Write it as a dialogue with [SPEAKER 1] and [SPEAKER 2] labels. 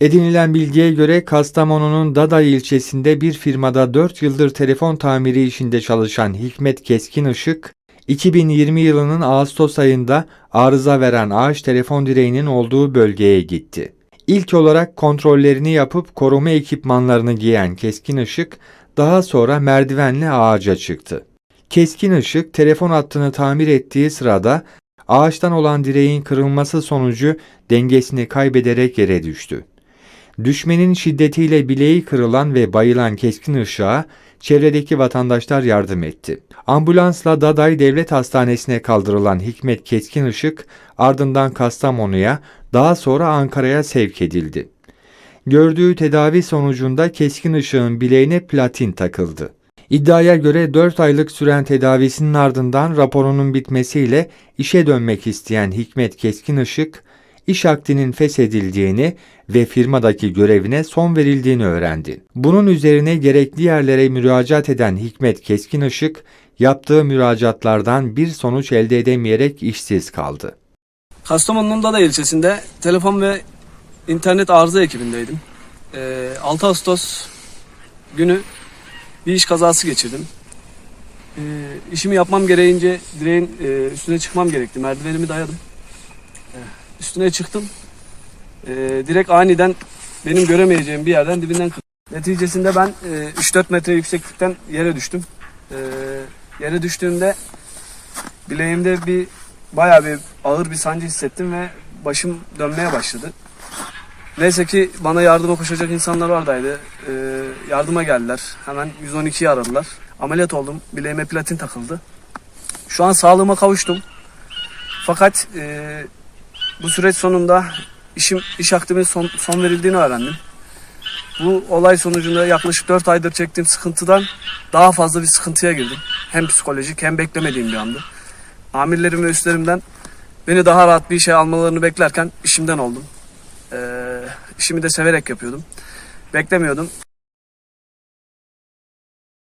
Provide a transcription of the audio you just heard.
[SPEAKER 1] Edinilen bilgiye göre Kastamonu'nun Daday ilçesinde bir firmada 4 yıldır telefon tamiri işinde çalışan Hikmet Keskin Işık, 2020 yılının Ağustos ayında arıza veren ağaç telefon direğinin olduğu bölgeye gitti. İlk olarak kontrollerini yapıp koruma ekipmanlarını giyen Keskin Işık, daha sonra merdivenle ağaca çıktı. Keskin Işık telefon hattını tamir ettiği sırada ağaçtan olan direğin kırılması sonucu dengesini kaybederek yere düştü. Düşmenin şiddetiyle bileği kırılan ve bayılan keskin ışığa çevredeki vatandaşlar yardım etti. Ambulansla Daday Devlet Hastanesi'ne kaldırılan Hikmet Keskin Işık ardından Kastamonu'ya daha sonra Ankara'ya sevk edildi. Gördüğü tedavi sonucunda keskin ışığın bileğine platin takıldı. İddiaya göre 4 aylık süren tedavisinin ardından raporunun bitmesiyle işe dönmek isteyen Hikmet Keskin Işık, iş akdinin feshedildiğini ve firmadaki görevine son verildiğini öğrendi. Bunun üzerine gerekli yerlere müracaat eden Hikmet Keskin Işık, yaptığı müracaatlardan bir sonuç elde edemeyerek işsiz kaldı.
[SPEAKER 2] Kastamonu'nun Dada ilçesinde telefon ve internet arıza ekibindeydim. Ee, 6 Ağustos günü bir iş kazası geçirdim. Ee, işimi yapmam gereğince direğin e, üstüne çıkmam gerekti. Merdivenimi dayadım. Üstüne çıktım. Ee, direkt aniden benim göremeyeceğim bir yerden dibinden kırdım. Neticesinde ben e, 3-4 metre yükseklikten yere düştüm. Ee, yere düştüğümde bileğimde bir bayağı bir ağır bir sancı hissettim ve başım dönmeye başladı. Neyse ki bana yardıma koşacak insanlar oradaydı. Ee, yardıma geldiler. Hemen 112'yi aradılar. Ameliyat oldum. Bileğime platin takıldı. Şu an sağlığıma kavuştum. Fakat e, bu süreç sonunda işim iş akdimin son, son verildiğini öğrendim. Bu olay sonucunda yaklaşık 4 aydır çektiğim sıkıntıdan daha fazla bir sıkıntıya girdim. Hem psikolojik hem beklemediğim bir andı. Amirlerim ve üstlerimden beni daha rahat bir işe almalarını beklerken işimden oldum. Ee, işimi de severek yapıyordum. Beklemiyordum.